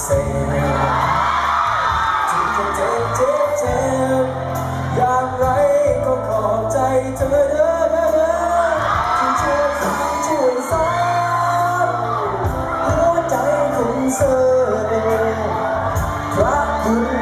เซที่แค่เจ็บเจ็บเจ็บยางไรก็ขอบใจเธอเด้อเด้อที่เจ็บช่วยซ้ำหัวใจขงเธอพระคุณ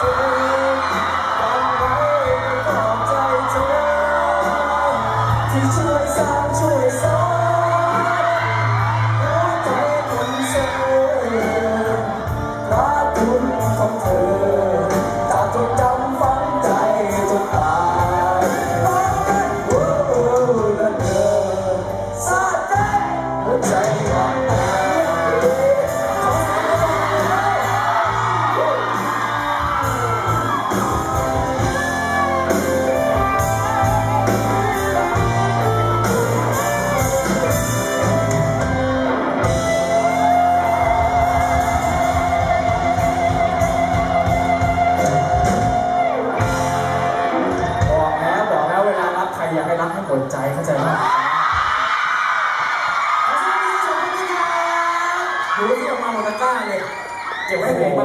ที่ช่วยสร้างช่วยสร้าง เลยเก็บไว้ผมมันไม่